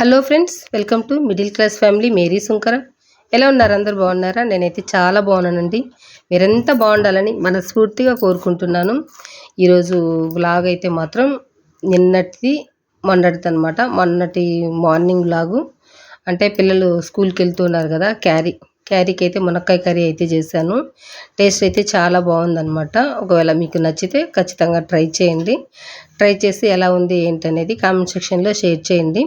Hello friends welcome to middle class family. Mary Sunkara. ఎలా ఉన్నారు అందరు? బాగున్నారా? నేనైతే చాలా బాగున్నానండి. మీరెంత బాగుండాలని మనస్ఫూర్తిగా కోరుకుంటున్నాను. ఈరోజు వ్లాగ్ అయితే మాత్రం నిన్నటిది మొన్నటిది అనమాట మొన్నటి మార్నింగ్ వ్లాగు. అంటే పిల్లలు స్కూల్కి వెళ్తున్నారు కదా క్యారీ. క్యారీకి అయితే మునక్కాయ కర్రీ అయితే చేశాను. టేస్ట్ అయితే చాలా బాగుందనమాట ఒకవేళ మీకు నచ్చితే ఖచ్చితంగా ట్రై చేయండి. ట్రై చేసి ఎలా ఉంది ఏంటనేది కామెంట్ సెక్షన్లో షేర్ చేయండి.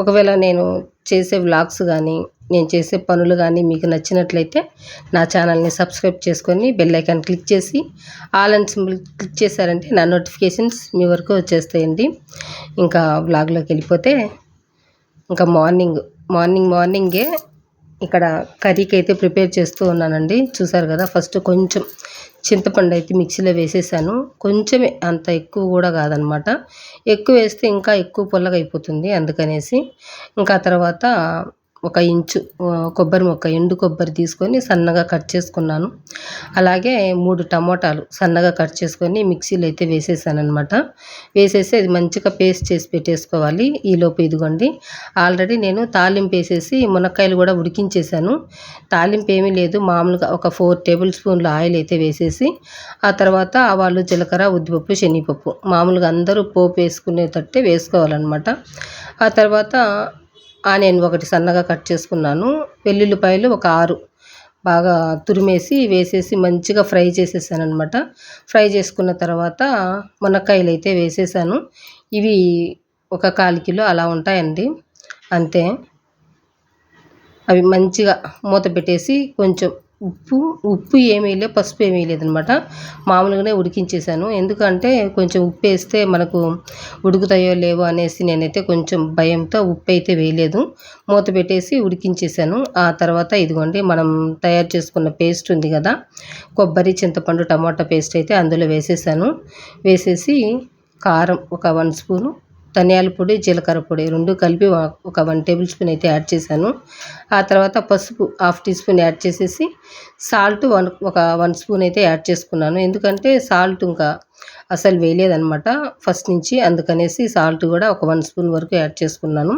ఒకవేళ నేను చేసే వ్లాగ్స్ కానీ నేను చేసే పనులు కానీ మీకు నచ్చినట్లయితే నా ఛానల్ని సబ్స్క్రైబ్ చేసుకొని బెల్ ఐకాన్ క్లిక్ చేసి ఆల్ అండ్ సింబల్ క్లిక్ చేశారంటే నా నోటిఫికేషన్స్ మీ వరకు వచ్చేస్తాయండి. ఇంకా వ్లాగ్లోకి వెళ్ళిపోతే ఇంకా మార్నింగ్ మార్నింగ్ మార్నింగే ఇక్కడ కర్రీకి అయితే ప్రిపేర్ చేస్తూ ఉన్నానండి. చూసారు కదా ఫస్ట్ కొంచెం చింతపండు అయితే మిక్సీలో వేసేసాను. కొంచెమే అంత ఎక్కువ కూడా కాదనమాట. ఎక్కువ వేస్తే ఇంకా ఎక్కువ పుల్లగా అయిపోతుంది అందుకనేసి. ఇంకా తర్వాత ఒక ఇంచు కొబ్బరి మొక్క ఎండు కొబ్బరి తీసుకొని సన్నగా కట్ చేసుకున్నాను. అలాగే మూడు టమోటాలు సన్నగా కట్ చేసుకొని మిక్సీలో అయితే వేసేసాను అనమాట వేసేసి అది మంచిగా పేస్ట్ చేసి పెట్టేసుకోవాలి. ఈలోపు ఇదిగోండి. ఆల్రెడీ నేను తాలింపు వేసేసి మునక్కాయలు కూడా ఉడికించేసాను తాలింపు ఏమీ లేదు. మామూలుగా ఒక ఫోర్ టేబుల్ స్పూన్ల ఆయిల్ అయితే వేసేసి ఆ తర్వాత ఆవాలు జీలకర్ర ఉద్దిపప్పు శనగపప్పు మామూలుగా అందరూ పోపు వేసుకునేటట్టే వేసుకోవాలన్నమాట. ఆ తర్వాత ఆనియన్ ఒకటి సన్నగా కట్ చేసుకున్నాను. వెల్లుల్లిపాయలు ఒక ఆరు బాగా తురిమేసి వేసేసి మంచిగా ఫ్రై చేసేసాను అనమాట ఫ్రై చేసుకున్న తర్వాత మునక్కాయలు అయితే వేసేసాను. ఇవి ఒక కాలు కిలో అలా ఉంటాయండి. అంతే. అవి మంచిగా మూత పెట్టేసి కొంచెం ఉప్పు ఉప్పు ఏమీ లేదు పసుపు ఏమీ లేదనమాట. మామూలుగానే ఉడికించేసాను ఎందుకంటే కొంచెం ఉప్పు వేస్తే మనకు ఉడుకుతాయో లేవో అనేసి నేనైతే కొంచెం భయంతో ఉప్పు అయితే వేయలేదు. మూత పెట్టేసి ఉడికించేసాను ఆ తర్వాత ఇదిగోండి మనం తయారు చేసుకున్న పేస్ట్ ఉంది కదా కొబ్బరి చింతపండు టమాటా పేస్ట్ అయితే అందులో వేసేసాను. వేసేసి కారం ఒక వన్ స్పూను ధనియాల పొడి జీలకర్ర పొడి రెండు కలిపి ఒక వన్ టేబుల్ స్పూన్ అయితే యాడ్ చేశాను. ఆ తర్వాత పసుపు హాఫ్ టీ స్పూన్ యాడ్ చేసేసి సాల్ట్ వన్ ఒక వన్ స్పూన్ అయితే యాడ్ చేసుకున్నాను. ఎందుకంటే సాల్ట్ ఇంకా అసలు వేయలేదనమాట ఫస్ట్ నుంచి అందుకనేసి సాల్ట్ కూడా ఒక వన్ స్పూన్ వరకు యాడ్ చేసుకున్నాను.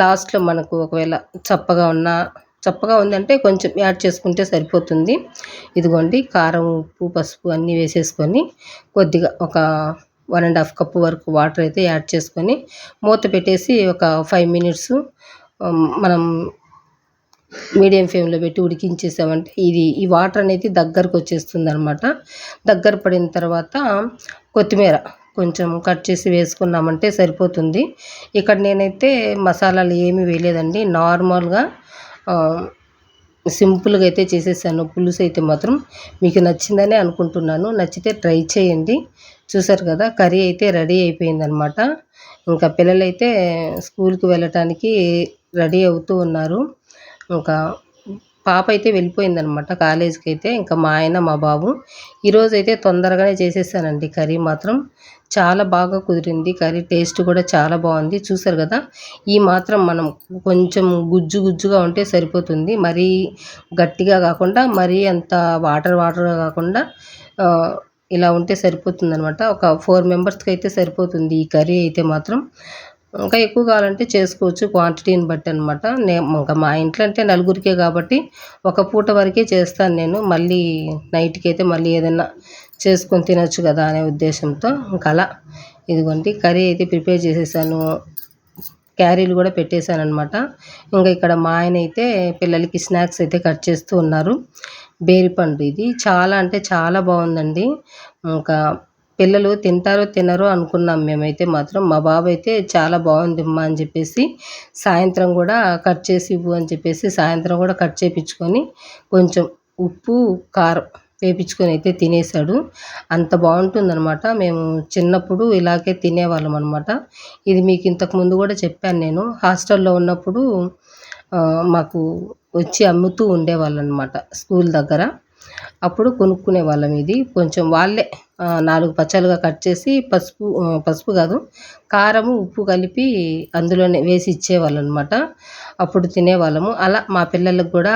లాస్ట్లో మనకు ఒకవేళ చప్పగా ఉన్న చప్పగా ఉందంటే కొంచెం యాడ్ చేసుకుంటే సరిపోతుంది. ఇదిగోండి కారం ఉప్పు పసుపు అన్నీ వేసేసుకొని కొద్దిగా ఒక వన్ అండ్ హాఫ్ కప్ వరకు వాటర్ అయితే యాడ్ చేసుకొని మూత పెట్టేసి ఒక ఫైవ్ మినిట్స్ మనం మీడియం ఫ్లేమ్లో పెట్టి ఉడికించేసామంటే ఇది ఈ వాటర్ అనేది దగ్గరకు వచ్చేస్తుంది అనమాట దగ్గర పడిన తర్వాత కొత్తిమీర కొంచెం కట్ చేసి వేసుకున్నామంటే సరిపోతుంది. ఇక్కడ నేనైతే మసాలాలు ఏమీ వేయలేదండి. నార్మల్గా సింపుల్గా అయితే చేసేసాను. పులుసు అయితే మాత్రం మీకు నచ్చిందని అనుకుంటున్నాను. నచ్చితే ట్రై చేయండి. చూసారు కదా కర్రీ అయితే రెడీ అయిపోయిందనమాట ఇంకా పిల్లలైతే స్కూల్కి వెళ్ళటానికి రెడీ అవుతూ ఉన్నారు. ఇంకా పాప అయితే వెళ్ళిపోయిందనమాట కాలేజీకి అయితే ఇంకా మా ఆయన మా బాబు. ఈరోజు అయితే తొందరగానే చేసేసానండి కర్రీ మాత్రం. చాలా బాగా కుదిరింది కర్రీ టేస్ట్ కూడా చాలా బాగుంది. చూసారు కదా ఈ మాత్రం మనం కొంచెం గుజ్జు గుజ్జుగా ఉంటే సరిపోతుంది. మరీ గట్టిగా కాకుండా మరీ అంత వాటర్ వాటర్గా కాకుండా ఇలా ఉంటే సరిపోతుంది అనమాట ఒక ఫోర్ మెంబర్స్కి అయితే సరిపోతుంది. ఈ కర్రీ అయితే మాత్రం ఇంకా ఎక్కువ కావాలంటే చేసుకోవచ్చు క్వాంటిటీని బట్టి అనమాట నేను ఇంకా మా ఇంట్లో అంటే నలుగురికే కాబట్టి ఒక పూట వరకే చేస్తాను నేను. మళ్ళీ నైట్కి అయితే మళ్ళీ ఏదైనా చేసుకొని తినొచ్చు కదా అనే ఉద్దేశంతో. ఇంకా అలా. ఇదిగోండి కర్రీ అయితే ప్రిపేర్ చేసేసాను. క్యారీలు కూడా పెట్టేశాను అనమాట ఇంకా ఇక్కడ మా ఆయన అయితే పిల్లలకి స్నాక్స్ అయితే కట్ చేస్తూ ఉన్నారు. బేరిపండు ఇది. చాలా అంటే చాలా బాగుందండి. ఇంకా పిల్లలు తింటారో తినరో అనుకున్నాం మేమైతే మాత్రం. మా బాబు అయితే చాలా బాగుంది అమ్మా అని చెప్పేసి సాయంత్రం కూడా కట్ చేసి ఇవ్వు అని చెప్పేసి సాయంత్రం కూడా కట్ చేయించుకొని కొంచెం ఉప్పు కారం వేపించుకొని అయితే తినేసాడు అంత బాగుంటుందన్నమాట. మేము చిన్నప్పుడు ఇలాగే తినేవాళ్ళం అనమాట ఇది మీకు ఇంతకుముందు కూడా చెప్పాను నేను. హాస్టల్లో ఉన్నప్పుడు మాకు వచ్చి అమ్ముతూ ఉండేవాళ్ళు అనమాట స్కూల్ దగ్గర. అప్పుడు కొనుక్కునే వాళ్ళం ఇది. కొంచెం వాళ్ళే నాలుగు పచ్చలుగా కట్ చేసి పసుపు పసుపు కాదు కారము ఉప్పు కలిపి అందులోనే వేసి ఇచ్చేవాళ్ళు అనమాట అప్పుడు తినేవాళ్ళము. అలా మా పిల్లలకు కూడా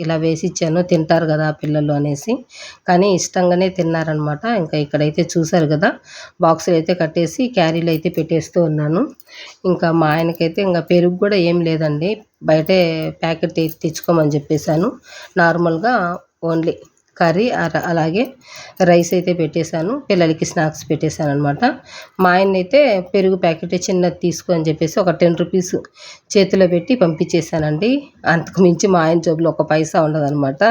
ఇలా వేసి ఇచ్చాను. తింటారు కదా పిల్లలు అనేసి. కానీ ఇష్టంగానే తిన్నారనమాట. ఇంకా ఇక్కడైతే చూసారు కదా బాక్సులు అయితే కట్టేసి క్యారీలు అయితే పెట్టేస్తూ ఉన్నాను. ఇంకా మా ఆయనకైతే ఇంకా పెరుగు కూడా ఏం లేదండి. బయటే ప్యాకెట్ తెచ్చుకోమని చెప్పేశాను. నార్మల్గా ఓన్లీ కర్రీ అర- అలాగే రైస్ అయితే పెట్టేశాను. పిల్లలకి స్నాక్స్ పెట్టేశాను అనమాట మా ఆయన అయితే పెరుగు ప్యాకెట్ చిన్నది తీసుకో అని చెప్పేసి ఒక టెన్ రూపీస్ చేతిలో పెట్టి పంపించేశానండి. అంతకు మించి మా ఆయన జోబులో ఒక పైసా ఉండదనమాట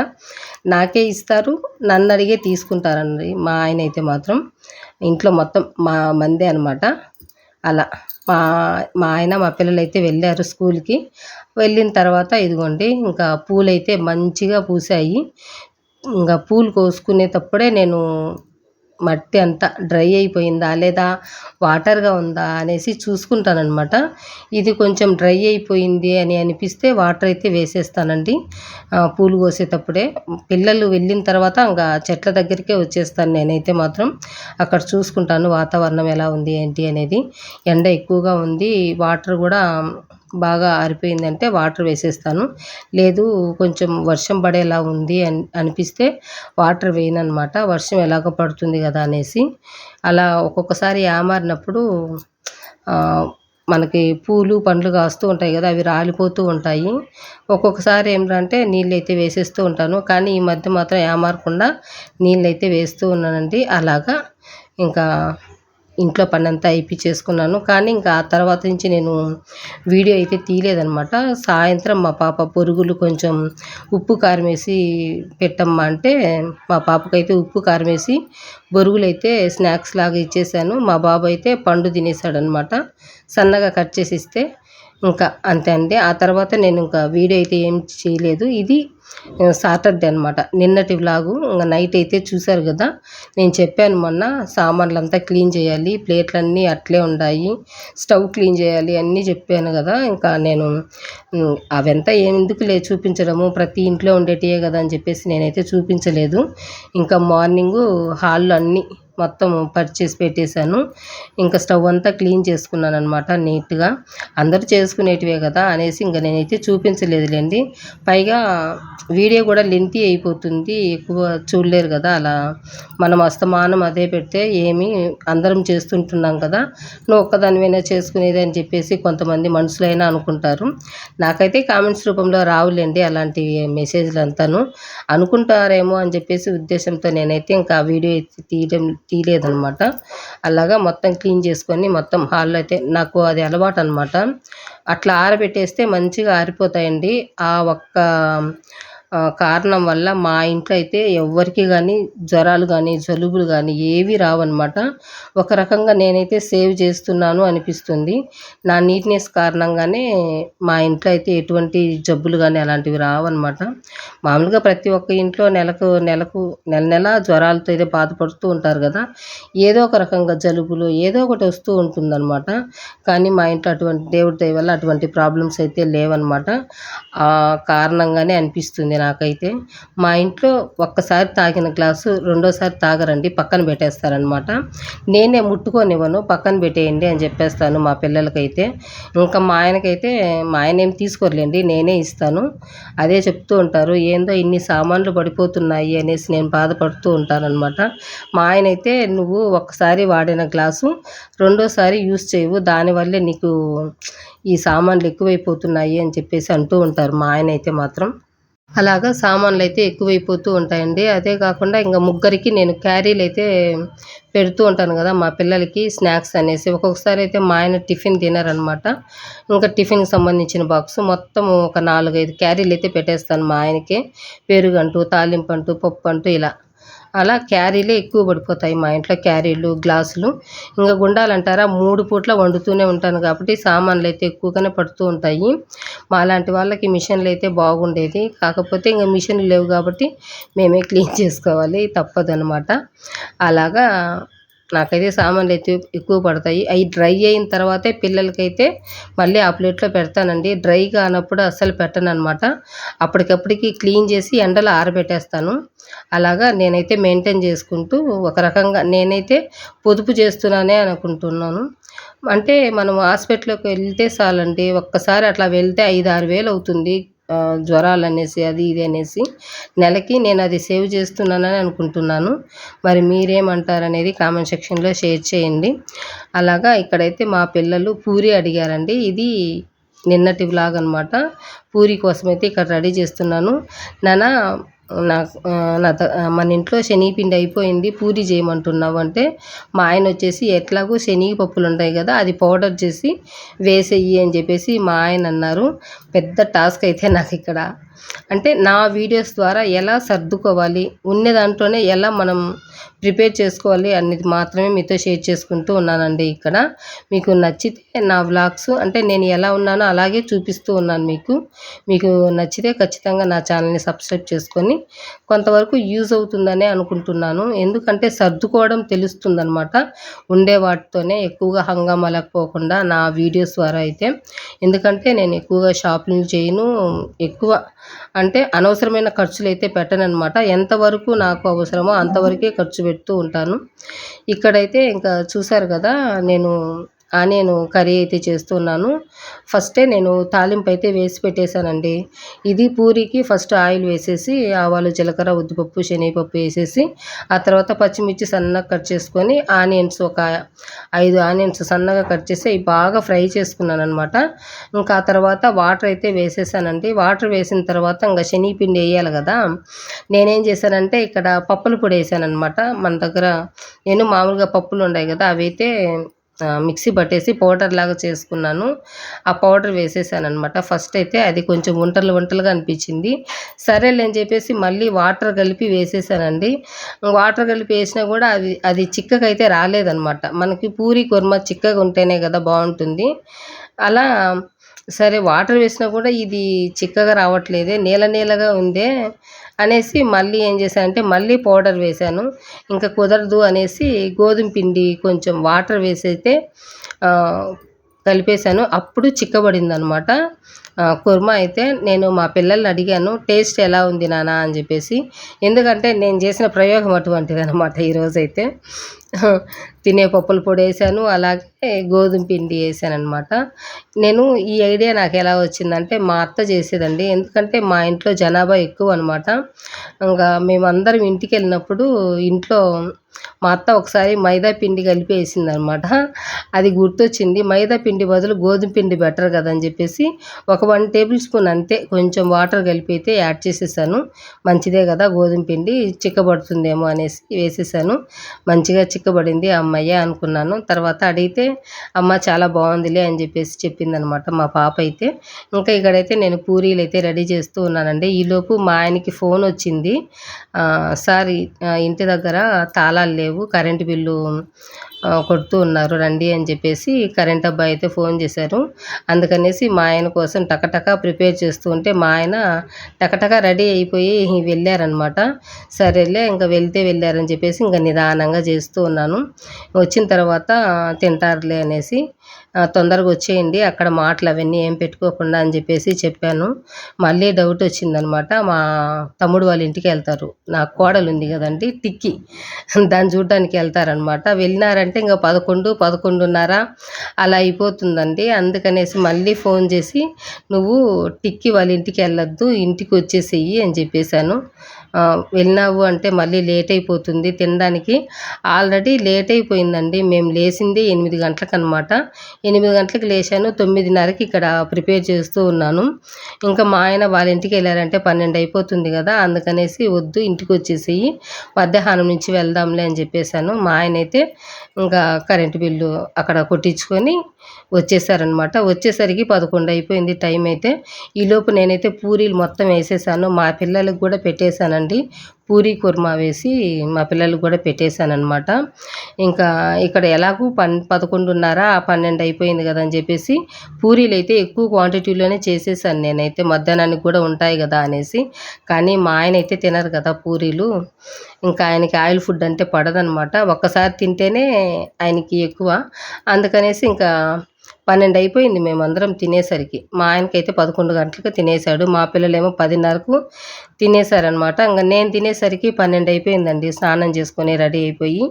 నాకే ఇస్తారు నన్ను అడిగే తీసుకుంటారండి మా ఆయన అయితే మాత్రం. ఇంట్లో మొత్తం మా మందే అనమాట అలా. మా మా ఆయన మా పిల్లలు అయితే వెళ్ళారు స్కూల్కి. వెళ్ళిన తర్వాత ఇదిగోండి ఇంకా పూలు అయితే మంచిగా పూసాయి. ఇంకా పూలు కోసుకునేటప్పుడే నేను మట్టి అంతా డ్రై అయిపోయిందా లేదా వాటర్గా ఉందా అనేసి చూసుకుంటానమాట ఇది కొంచెం డ్రై అయిపోయింది అని అనిపిస్తే వాటర్ అయితే వేసేస్తానండి. పూలు కోసేటప్పుడే. పిల్లలు వెళ్ళిన తర్వాత ఇంకా చెట్ల దగ్గరికే వచ్చేస్తాను నేనైతే మాత్రం. అక్కడ చూసుకుంటాను వాతావరణం ఎలా ఉంది ఏంటి అనేది. ఎండ ఎక్కువగా ఉంది. వాటర్ కూడా బాగా ఆరిపోయిందంటే వాటర్ వేసేస్తాను. లేదు కొంచెం వర్షం పడేలా ఉంది అని అనిపిస్తే వాటర్ వేయనమాట వర్షం ఎలాగ పడుతుంది కదా అనేసి. అలా ఒక్కొక్కసారి ఆమారినప్పుడు మనకి పూలు పండ్లు కాస్తూ ఉంటాయి కదా అవి రాలిపోతూ ఉంటాయి. ఒక్కొక్కసారి ఏమిటంటే నీళ్ళు అయితే వేసేస్తూ ఉంటాను. కానీ ఈ మధ్య మాత్రం ఏమారకుండా నీళ్ళు అయితే వేస్తూ ఉన్నానండి. అలాగా. ఇంకా ఇంట్లో పనంతా అయిపించేసుకున్నాను. కానీ ఇంకా ఆ తర్వాత నుంచి నేను వీడియో అయితే తీయలేదనమాట సాయంత్రం మా పాప పొరుగులు కొంచెం ఉప్పు కారం వేసి పెట్టమ్మా అంటే మా పాపకైతే ఉప్పు కారం వేసి బొరుగులు అయితే స్నాక్స్ లాగా ఇచ్చేసాను. మా బాబు అయితే పండు తినేసాడనమాట సన్నగా కట్ చేసి ఇస్తే ఇంకా అంతే అండి. ఆ తర్వాత నేను ఇంకా వీడియో అయితే ఏం చేయలేదు. ఇది సాటర్డే అనమాట నిన్నటి వ్లాగు. ఇంకా నైట్ అయితే చూశారు కదా. నేను చెప్పాను మొన్న సామాన్లు అంతా క్లీన్ చేయాలి ప్లేట్లన్నీ అట్లే ఉన్నాయి స్టవ్ క్లీన్ చేయాలి అన్నీ చెప్పాను కదా. ఇంకా నేను అవంతా ఎందుకు లే చూపించడము? ప్రతి ఇంట్లో ఉండేటివే కదా అని చెప్పేసి నేనైతే చూపించలేదు. ఇంకా మార్నింగు హాల్లో అన్నీ మొత్తం పర్చేస్ పెట్టేశాను. ఇంకా స్టవ్ అంతా క్లీన్ చేసుకున్నాను అనమాట నీట్గా అందరూ చేసుకునేటివే కదా అనేసి ఇంకా నేనైతే చూపించలేదులేండి. పైగా వీడియో కూడా లెంతీ అయిపోతుంది ఎక్కువ చూడలేరు కదా అలా. మనం అస్తమానం అదే పెడితే ఏమి అందరం చేస్తుంటున్నాం కదా. నువ్వు ఒక్కదానివైనా చేసుకునేది అని చెప్పేసి కొంతమంది మనుషులైనా అనుకుంటారు. నాకైతే కామెంట్స్ రూపంలో రావులేండి అలాంటి మెసేజ్లు అంతాను అనుకుంటారేమో అని చెప్పేసి ఉద్దేశంతో నేనైతే ఇంకా ఆ వీడియో అయితే తీయడం తీయలేదనమాట అలాగా మొత్తం క్లీన్ చేసుకొని మొత్తం హాల్లో అయితే నాకు అది అలవాటు అనమాట అట్లా ఆరబెట్టేస్తే మంచిగా ఆరిపోతాయండి. ఆ ఒక్క కారణం వల్ల మా ఇంట్లో అయితే ఎవ్వరికి కానీ జ్వరాలు కానీ జలుబులు కానీ ఏవి రావన్నమాట. ఒక రకంగా నేనైతే సేవ్ చేస్తున్నాను అనిపిస్తుంది. నా నీట్నెస్ కారణంగానే మా ఇంట్లో అయితే ఎటువంటి జబ్బులు కానీ అలాంటివి రావన్నమాట. మామూలుగా ప్రతి ఒక్క ఇంట్లో నెలకు నెలకు నెల నెల జ్వరాలతో అయితే బాధపడుతూ ఉంటారు కదా. ఏదో ఒక రకంగా జలుబులు ఏదో ఒకటి వస్తూ ఉంటుందన్నమాట. కానీ మా ఇంట్లో అటువంటి దేవుడి దయ వల్ల అటువంటి ప్రాబ్లమ్స్ అయితే లేవన్నమాట. ఆ కారణంగానే అనిపిస్తుంది. నాకైతే. మా ఇంట్లో ఒక్కసారి తాగిన గ్లాసు రెండోసారి తాగరండి పక్కన పెట్టేస్తారనమాట నేనే ముట్టుకోనివ్వను పక్కన పెట్టేయండి అని చెప్పేస్తాను మా పిల్లలకైతే. ఇంకా మా ఆయనకైతే మా ఆయన ఏం తీసుకోరులేండి నేనే ఇస్తాను. అదే చెప్తూ ఉంటారు ఏందో ఇన్ని సామాన్లు పడిపోతున్నాయి అనేసి నేను బాధపడుతూ ఉంటానన్నమాట. మా ఆయన అయితే నువ్వు ఒక్కసారి వాడిన గ్లాసు రెండోసారి యూస్ చేయవు దానివల్లే నీకు ఈ సామాన్లు ఎక్కువైపోతున్నాయి అని చెప్పేసి అంటూ ఉంటారు మా ఆయన అయితే మాత్రం. అలాగా సామాన్లు అయితే ఎక్కువైపోతూ ఉంటాయండి. అదే కాకుండా ఇంకా ముగ్గురికి నేను క్యారీలు అయితే పెడుతూ ఉంటాను కదా మా పిల్లలకి స్నాక్స్ అనేసి. ఒక్కొక్కసారి అయితే మా ఆయన టిఫిన్ తినరనమాట. ఇంకా టిఫిన్కి సంబంధించిన బాక్స్ మొత్తం ఒక నాలుగైదు క్యారీలు అయితే పెట్టేస్తాను మా ఆయనకి. పెరుగు అంటూ తాలింపు అంటూ పప్పు అంటూ ఇలా. అలా క్యారీలే ఎక్కువ పడిపోతాయి మా ఇంట్లో క్యారీలు గ్లాసులు. ఇంకా గుండాలంటారా మూడు పూట్ల వండుతూనే ఉంటాను కాబట్టి సామాన్లు అయితే ఎక్కువగానే పడుతూ ఉంటాయి. మా లాంటి వాళ్ళకి మిషన్లు అయితే బాగుండేది. కాకపోతే ఇంకా మిషన్లు లేవు కాబట్టి మేమే క్లీన్ చేసుకోవాలి తప్పదనమాట. అలాగా నాకైతే సామాన్లు అయితే ఎక్కువ పడతాయి. అవి డ్రై అయిన తర్వాతే పిల్లలకైతే మళ్ళీ ఆ ప్లేట్లో పెడతానండి. డ్రై కానప్పుడు అస్సలు పెట్టను అనమాట అప్పటికప్పటికి క్లీన్ చేసి ఎండలో ఆరబెట్టేస్తాను. అలాగా నేనైతే మెయింటైన్ చేసుకుంటూ ఒక రకంగా నేనైతే పొదుపు చేస్తున్నానే అనుకుంటున్నాను. అంటే మనం హాస్పిటల్కి వెళ్తే చాలండి. ఒక్కసారి అట్లా వెళ్తే ఐదు ఆరు వేలు అవుతుంది. జ్వరాలు అనేసి అది ఇది అనేసి నెలకి నేను అది సేవ్ చేస్తున్నానని అనుకుంటున్నాను. మరి మీరేమంటారు అనేది కామెంట్ సెక్షన్లో షేర్ చేయండి. అలాగా ఇక్కడైతే మా పిల్లలు పూరి అడిగారండి. ఇది నిన్నటి వ్లాగ్ అనమాట పూరి కోసం అయితే ఇక్కడ రెడీ చేస్తున్నాను. నానా నాకు నా ద- మన ఇంట్లో శనగపిండి అయిపోయింది పూరి చేయమంటున్నావు అంటే మా ఆయన వచ్చేసి ఎట్లాగో శనగపప్పులు ఉంటాయి కదా అది పౌడర్ చేసి వేసేయి అని చెప్పేసి మా ఆయన అన్నారు. పెద్ద టాస్క్ అయితే నాకు ఇక్కడ అంటే నా వీడియోస్ ద్వారా ఎలా సర్దుకోవాలి ఉన్న దాంట్లోనే ఎలా మనం ప్రిపేర్ చేసుకోవాలి అనేది మాత్రమే మీతో షేర్ చేసుకుంటూ ఉన్నానండి ఇక్కడ. మీకు నచ్చితే నా వ్లాగ్స్ అంటే నేను ఎలా ఉన్నానో అలాగే చూపిస్తూ ఉన్నాను మీకు. మీకు నచ్చితే ఖచ్చితంగా నా ఛానల్ని సబ్స్క్రైబ్ చేసుకొని కొంతవరకు యూజ్ అవుతుందనే అనుకుంటున్నాను. ఎందుకంటే సర్దుకోవడం తెలుస్తుందనమాట ఉండే వాటితోనే ఎక్కువగా హంగామాలకు పోకుండా నా వీడియోస్ ద్వారా అయితే. ఎందుకంటే నేను ఎక్కువగా షాపింగ్ చేయను ఎక్కువ అంటే అనవసరమైన ఖర్చులు అయితే పెట్టనమాట ఎంతవరకు నాకు అవసరమో అంతవరకే ఖర్చు పెడుతూ ఉంటాను. ఇక్కడైతే ఇంకా చూసారు కదా నేను ఆనియన్ కర్రీ అయితే చేస్తున్నాను. ఫస్టే నేను తాలింపు అయితే వేసి పెట్టేశానండి. ఇది పూరికి ఫస్ట్ ఆయిల్ వేసేసి ఆవాలు జీలకర్ర ఉద్దిపప్పు శనగపప్పు వేసేసి ఆ తర్వాత పచ్చిమిర్చి సన్నగా కట్ చేసుకొని ఆనియన్స్ ఒక ఐదు ఆనియన్స్ సన్నగా కట్ చేసి అవి బాగా ఫ్రై చేసుకున్నాను అనమాట ఇంకా ఆ తర్వాత వాటర్ అయితే వేసేసానండి. వాటర్ వేసిన తర్వాత ఇంకా శనగపిండి వేయాలి కదా. నేనేం చేశానంటే ఇక్కడ పప్పుల పొడి వేసాను అనమాట మన దగ్గర నేను మామూలుగా పప్పులు ఉన్నాయి కదా అవి అయితే మిక్సీ పట్టేసి పౌడర్ లాగా చేసుకున్నాను. ఆ పౌడర్ వేసేసాను అనమాట ఫస్ట్ అయితే అది కొంచెం వంటలు వంటలుగా అనిపించింది. సరేలే అని చెప్పేసి మళ్ళీ వాటర్ కలిపి వేసేసానండి. వాటర్ కలిపి వేసినా కూడా అది అది చిక్కకైతే రాలేదనమాట మనకి పూరి కుర్మ చిక్కగా ఉంటేనే కదా బాగుంటుంది. అలా సరే వాటర్ వేసినా కూడా ఇది చిక్కగా రావట్లేదే నీల నీలగా ఉందే అనేసి మళ్ళీ ఏం చేశానంటే మళ్ళీ పౌడర్ వేశాను. ఇంకా కుదరదు అనేసి గోధుమ పిండి కొంచెం వాటర్ వేసైతే కలిపేశాను. అప్పుడు చిక్కబడింది అనమాట కుర్మా అయితే నేను మా పిల్లల్ని అడిగాను టేస్ట్ ఎలా ఉంది నాన్న? అని చెప్పేసి. ఎందుకంటే నేను చేసిన ప్రయోగం అటువంటిది అనమాట ఈరోజైతే తినే పప్పుల పొడి వేసాను అలాగే గోధుమ పిండి వేసాను అనమాట నేను ఈ ఐడియా నాకు ఎలా వచ్చిందంటే మా అత్త చేసేదండి. ఎందుకంటే మా ఇంట్లో జనాభా ఎక్కువ అనమాట ఇంకా మేమందరం ఇంటికి వెళ్ళినప్పుడు ఇంట్లో మా అత్త ఒకసారి మైదా పిండి కలిపి వేసింది అనమాట అది గుర్తొచ్చింది. మైదా పిండి బదులు గోధుమ పిండి బెటర్ కదా అని చెప్పేసి ఒక వన్ టేబుల్ స్పూన్ అంతే కొంచెం వాటర్ కలిపి అయితే యాడ్ చేసేసాను. మంచిదే కదా గోధుమ పిండి చిక్కబడుతుందేమో అనేసి వేసేసాను. మంచిగా చిక్కబడింది అమ్మయ్య అనుకున్నాను. తర్వాత అడిగితే అమ్మ చాలా బాగుందిలే అని చెప్పేసి చెప్పిందనమాట మా పాప అయితే. ఇంకా ఇక్కడైతే నేను పూరీలు అయితే రెడీ చేస్తూ ఉన్నానండి. ఈలోపు మా ఆయనకి ఫోన్ వచ్చింది. సార్ ఇంటి దగ్గర తాళాలు లేవు కరెంటు బిల్లు కొడుతూ ఉన్నారు రండి అని చెప్పేసి కరెంట్ అబ్బాయి అయితే ఫోన్ చేశారు. అందుకనేసి మా ఆయన కోసం టకటక ప్రిపేర్ చేస్తూ ఉంటే మా ఆయన టకటక రెడీ అయిపోయి వెళ్ళారనమాట. సరేలే ఇంకా వెళ్తే వెళ్ళారని చెప్పేసి ఇంకా నిదానంగా చేస్తూ ఉన్నాను. వచ్చిన తర్వాత తింటారులే అనేసి తొందరగా వచ్చేయండి. అక్కడ మాటలు అవన్నీ ఏం పెట్టుకోకుండా అని చెప్పేసి చెప్పాను. మళ్ళీ డౌట్ వచ్చిందనమాట. మా తమ్ముడు వాళ్ళ ఇంటికి వెళ్తారు. నా కోడలు ఉంది కదండి టిక్కి. దాన్ని చూడడానికి వెళ్తారనమాట. వెళ్ళినారంటే ఇంకా పదకొండు పదకొండున్నర అలా అయిపోతుందండి. అందుకనేసి మళ్ళీ ఫోన్ చేసి నువ్వు టిక్కి వాళ్ళ ఇంటికి వెళ్ళొద్దు ఇంటికి వచ్చేసేయి అని చెప్పేశాను. వెళ్ళినావు అంటే మళ్ళీ లేట్ అయిపోతుంది తినడానికి. ఆల్రెడీ లేట్ అయిపోయిందండి. మేము లేచింది ఎనిమిది గంటలకు అనమాట ఎనిమిది గంటలకు లేచాను. తొమ్మిదిన్నరకి ఇక్కడ ప్రిపేర్ చేస్తూ ఉన్నాను. ఇంకా మా ఆయన వాళ్ళ ఇంటికి వెళ్ళారంటే పన్నెండు అయిపోతుంది కదా అందుకనేసి వద్దు ఇంటికి వచ్చేసేయి. మధ్యాహ్నం నుంచి వెళ్దాంలే అని చెప్పేశాను. మా ఆయన అయితే ఇంకా కరెంటు బిల్లు అక్కడ కొట్టించుకొని వచ్చేసారనమాట వచ్చేసరికి పదకొండు అయిపోయింది టైం అయితే. ఈలోపు నేనైతే పూరీలు మొత్తం వేసేసాను. మా పిల్లలకు కూడా పెట్టేశానండి. పూరీ కుర్మా వేసి మా పిల్లలకు కూడా పెట్టేశాను అనమాట ఇంకా ఇక్కడ ఎలాగూ పన్ పదకొండున్నర పన్నెండు అయిపోయింది కదా అని చెప్పేసి పూరీలు అయితే ఎక్కువ క్వాంటిటీలోనే చేసేసాను నేనైతే. మధ్యాహ్నానికి కూడా ఉంటాయి కదా అనేసి. కానీ మా ఆయన అయితే తినరు కదా పూరీలు. ఇంకా ఆయనకి ఆయిల్ ఫుడ్ అంటే పడదనమాట ఒక్కసారి తింటేనే ఆయనకి ఎక్కువ. అందుకనేసి ఇంకా పన్నెండు అయిపోయింది మేమందరం తినేసరికి. మా ఆయనకైతే పదకొండు గంటలకు తినేశాడు. మా పిల్లలేమో పదిన్నరకు తినేశారనమాట ఇంకా నేను తినేసరికి పన్నెండు అయిపోయిందండి స్నానం చేసుకొని రెడీ అయిపోయి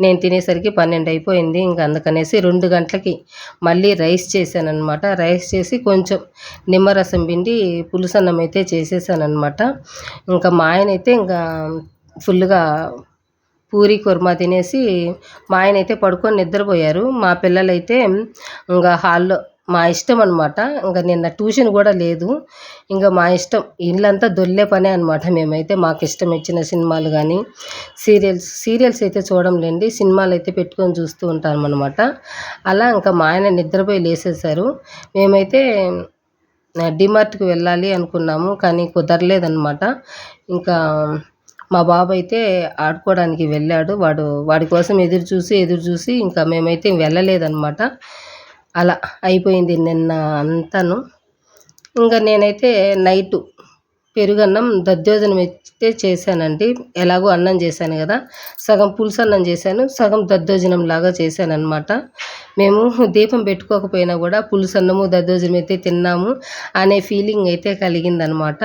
నేను తినేసరికి పన్నెండు అయిపోయింది ఇంకా అందుకనేసి రెండు గంటలకి మళ్ళీ రైస్ చేశానమాట రైస్ చేసి కొంచెం నిమ్మరసం పిండి పులుసన్నం అయితే చేసేసానమాట ఇంకా మా ఆయన అయితే ఇంకా ఫుల్గా పూరి కుర్మా తినేసి మా ఆయన అయితే పడుకొని నిద్రపోయారు. మా పిల్లలైతే ఇంకా హాల్లో మా ఇష్టం అనమాట ఇంకా నిన్న ట్యూషన్ కూడా లేదు. ఇంకా మా ఇష్టం. ఇల్లంతా దొల్లే పనే అనమాట మేమైతే. మాకు ఇష్టం ఇచ్చిన సినిమాలు కానీ సీరియల్స్ సీరియల్స్ అయితే చూడంలేండి సినిమాలు అయితే పెట్టుకొని చూస్తూ ఉంటాం అనమాట అలా ఇంకా మా ఆయన నిద్రపోయి లేసేశారు మేమైతే డిమార్ట్కి వెళ్ళాలి అనుకున్నాము కానీ కుదరలేదన్నమాట. ఇంకా మా బాబు అయితే ఆడుకోవడానికి వెళ్ళాడు. వాడు వాడి కోసం ఎదురు చూసి ఎదురు చూసి ఇంకా మేమైతే వెళ్ళలేదన్నమాట. అలా అయిపోయింది నిన్న అంతాను. ఇంకా నేనైతే నైటు పెరుగన్నం దద్దోజనం అయితే చేశానండి. ఎలాగో అన్నం చేశాను కదా. సగం పులుసు అన్నం చేశాను సగం దద్దోజనం లాగా చేశాను అనమాట మేము దీపం పెట్టుకోకపోయినా కూడా పులుసు అన్నము దద్దోజనం అయితే తిన్నాము అనే ఫీలింగ్ అయితే కలిగిందనమాట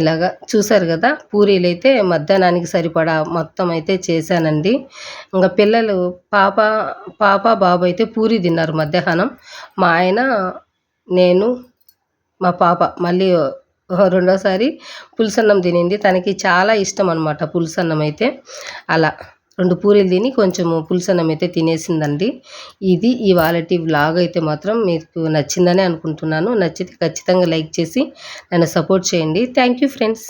ఇలాగా చూసారు కదా పూరీలు అయితే మధ్యాహ్నానికి సరిపడా మొత్తం అయితే చేశానండి. ఇంకా పిల్లలు పాప పాప బాబు అయితే పూరి తిన్నారు మధ్యాహ్నం. మా ఆయన నేను మా పాప మళ్ళీ రెండోసారి పులుసన్నం తినింది. తనకి చాలా ఇష్టం అనమాట పులుసన్నం అయితే. అలా రెండు పూరీలు తిని కొంచెము పులుసన్నం అయితే తినేసిందండి. ఇది ఇవాళటి వ్లాగ్ అయితే మాత్రం మీకు నచ్చిందని అనుకుంటున్నాను. నచ్చితే ఖచ్చితంగా లైక్ చేసి నన్ను సపోర్ట్ చేయండి. Thank you friends.